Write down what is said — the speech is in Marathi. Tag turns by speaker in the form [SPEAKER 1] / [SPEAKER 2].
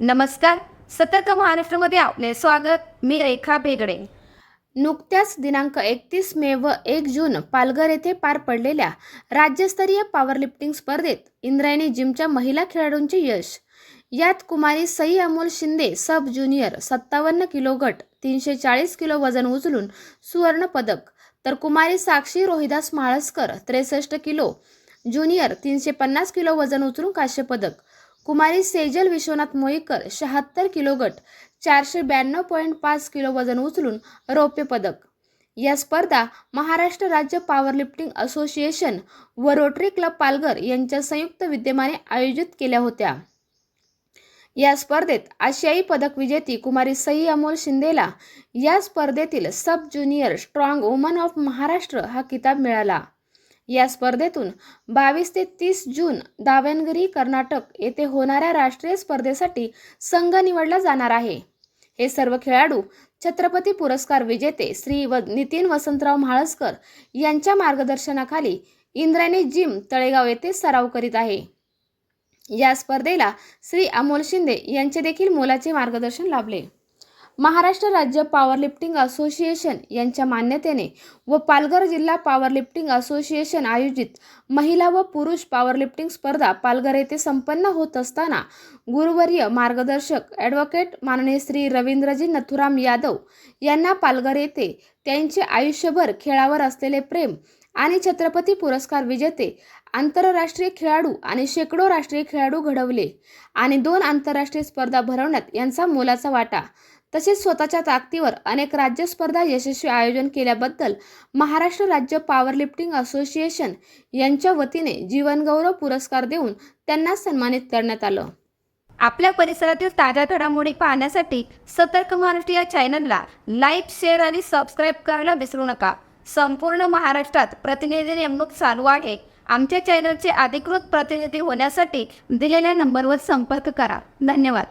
[SPEAKER 1] नमस्कार. सतर्क महाराष्ट्रमध्ये आपले स्वागत. मी रेखा बेगडे
[SPEAKER 2] नुकत्याच दिनांक एकतीस मे व एक जून पालघर येथे पार पडलेल्या राज्यस्तरीय पॉवरलिफ्टिंग स्पर्धेत इंद्रायणी जिमच्या महिला खेळाडूंचे यश. यात कुमारी सई अमोल शिंदे सब ज्युनियर सत्तावन्न किलो गट तीनशे चाळीस किलो वजन उचलून सुवर्ण पदक. तर कुमारी साक्षी रोहिदास माळसकर त्रेसष्ट किलो ज्युनियर तीनशे पन्नास किलो वजन उचलून काश्य पदक. कुमारी सेजल विश्वनाथ मोईकर शहात्तर किलो गट चारशे ब्याण्णव पॉईंट पाच किलो वजन उचलून रौप्य पदक. या स्पर्धा महाराष्ट्र राज्य पॉवरलिफ्टिंग असोसिएशन व रोटरी क्लब पालघर यांच्या संयुक्त विद्यमाने आयोजित केल्या होत्या. या स्पर्धेत आशियाई पदक विजेती कुमारी सई अमोल शिंदेला या स्पर्धेतील sub junior strong woman of Maharashtra हा किताब मिळाला. या स्पर्धेतून बावीस ते तीस जून दावणगिरी कर्नाटक येथे होणाऱ्या राष्ट्रीय स्पर्धेसाठी संघ निवडला जाणार आहे. हे सर्व खेळाडू छत्रपती पुरस्कार विजेते श्री व नितीन वसंतराव म्हाळसकर यांच्या मार्गदर्शनाखाली इंद्रायणी जिम तळेगाव येथे सराव करीत आहे. या स्पर्धेला श्री अमोल शिंदे यांचे देखील मोलाचे मार्गदर्शन लाभले. महाराष्ट्र राज्य पॉवरलिफ्टिंग असोसिएशन यांच्या मान्यतेने व पालघर जिल्हा पॉवरलिफ्टिंग असोसिएशन आयोजित महिला व पुरुष पॉवरलिफ्टिंग स्पर्धा पालघर येथे संपन्न होत असताना गुरुवर्य मार्गदर्शक ॲडव्होकेट माननीय श्री रवींद्रजी नथुराम यादव यांना पालघर येथे त्यांचे आयुष्यभर खेळावर असलेले प्रेम आणि छत्रपती पुरस्कार विजेते आंतरराष्ट्रीय खेळाडू आणि शेकडो राष्ट्रीय खेळाडू घडवले आणि दोन आंतरराष्ट्रीय स्पर्धा भरवण्यात यांचा मोलाचा वाटा तसेच स्वतःच्या ताकदीवर अनेक राज्य स्पर्धा यशस्वी आयोजन केल्याबद्दल महाराष्ट्र राज्य पॉवरलिफ्टिंग असोसिएशन यांच्या वतीने जीवनगौरव पुरस्कार देऊन त्यांना सन्मानित करण्यात आलं.
[SPEAKER 1] आपल्या परिसरातील ताज्या घडामोडी पाहण्यासाठी सतर्क महाराष्ट्र या चॅनलला लाईक शेअर आणि सबस्क्राईब करायला विसरू नका. संपूर्ण महाराष्ट्रात प्रतिनिधी नेमणूक चालू आहे. आमच्या चॅनलचे अधिकृत प्रतिनिधी होण्यासाठी दिलेल्या नंबरवर संपर्क करा. धन्यवाद.